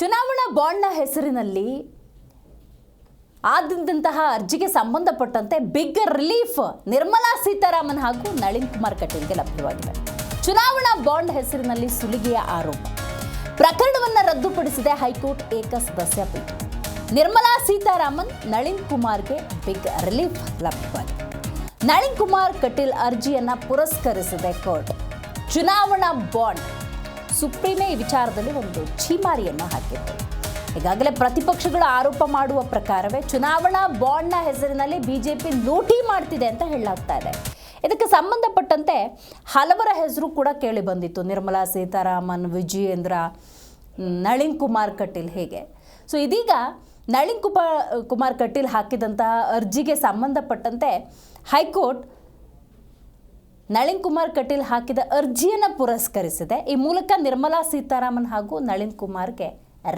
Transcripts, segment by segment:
ಚುನಾವಣಾ ಬಾಂಡ್ನ ಹೆಸರಿನಲ್ಲಿ ಆದಂತಹ ಅರ್ಜಿಗೆ ಸಂಬಂಧಪಟ್ಟಂತೆ ಬಿಗ್ ರಿಲೀಫ್ ನಿರ್ಮಲಾ ಸೀತಾರಾಮನ್ ಹಾಗೂ ನಳಿನ್ ಕುಮಾರ್ ಕಟೀಲ್ಗೆ ಲಭ್ಯವಾಗಿದೆ. ಚುನಾವಣಾ ಬಾಂಡ್ ಹೆಸರಿನಲ್ಲಿ ಸುಲಿಗೆಯ ಆರೋಪ. ಪ್ರಕರಣವನ್ನು ರದ್ದುಪಡಿಸಿದೆ ಹೈಕೋರ್ಟ್ ಏಕಸದಸ್ಯ ಪೀಠ. ನಿರ್ಮಲಾ ಸೀತಾರಾಮನ್, ನಳಿನ್ ಕುಮಾರ್ಗೆ ಬಿಗ್ ರಿಲೀಫ್ ಲಭ್ಯವಾಗಿದೆ. ನಳಿನ್ ಕುಮಾರ್ ಕಟೀಲ್ ಅರ್ಜಿಯನ್ನ ಪುರಸ್ಕರಿಸಿದೆ ಕೋರ್ಟ್. ಚುನಾವಣಾ ಬಾಂಡ್ ಸುಪ್ರೀಮೇ ಈ ವಿಚಾರದಲ್ಲಿ ಒಂದು ಛೀಮಾರಿಯನ್ನು ಹಾಕಿತ್ತು. ಈಗಾಗಲೇ ಪ್ರತಿಪಕ್ಷಗಳು ಆರೋಪ ಮಾಡುವ ಪ್ರಕಾರವೇ ಚುನಾವಣಾ ಬಾಂಡ್ನ ಹೆಸರಿನಲ್ಲಿ ಬಿಜೆಪಿ ಲೂಟಿ ಮಾಡ್ತಿದೆ ಅಂತ ಹೇಳಲಾಗ್ತಾ ಇದೆ. ಇದಕ್ಕೆ ಸಂಬಂಧಪಟ್ಟಂತೆ ಹಲವರ ಹೆಸರು ಕೂಡ ಕೇಳಿ ಬಂದಿತ್ತು. ನಿರ್ಮಲಾ ಸೀತಾರಾಮನ್, ವಿಜಯೇಂದ್ರ ನಳಿನ್ ಕುಮಾರ್ ಕಟೀಲ್ ಹೇಗೆ? ಸೊ ಇದೀಗ ನಳಿನ್ ಕುಮಾರ್ ಕುಮಾರ್ ಕಟೀಲ್ ಹಾಕಿದಂತಹ ಅರ್ಜಿಗೆ ಸಂಬಂಧಪಟ್ಟಂತೆ ಹೈಕೋರ್ಟ್ ನಳಿನ್ ಕುಮಾರ್ ಕಟೀಲ್ ಹಾಕಿದ ಅರ್ಜಿಯನ್ನು ಪುರಸ್ಕರಿಸಿದೆ. ಈ ಮೂಲಕ ನಿರ್ಮಲಾ ಸೀತಾರಾಮನ್ ಹಾಗೂ ನಳಿನ್ ಕುಮಾರ್ಗೆ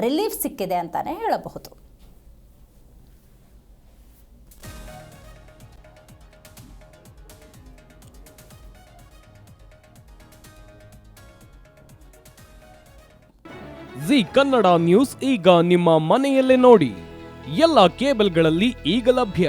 ರಿಲೀಫ್ ಸಿಕ್ಕಿದೆ ಅಂತಾನೆ ಹೇಳಬಹುದು. ಜಿ ಕನ್ನಡ ನ್ಯೂಸ್ ಈಗ ನಿಮ್ಮ ಮನೆಯಲ್ಲೇ ನೋಡಿ. ಎಲ್ಲ ಕೇಬಲ್ಗಳಲ್ಲಿ ಈಗ ಲಭ್ಯ.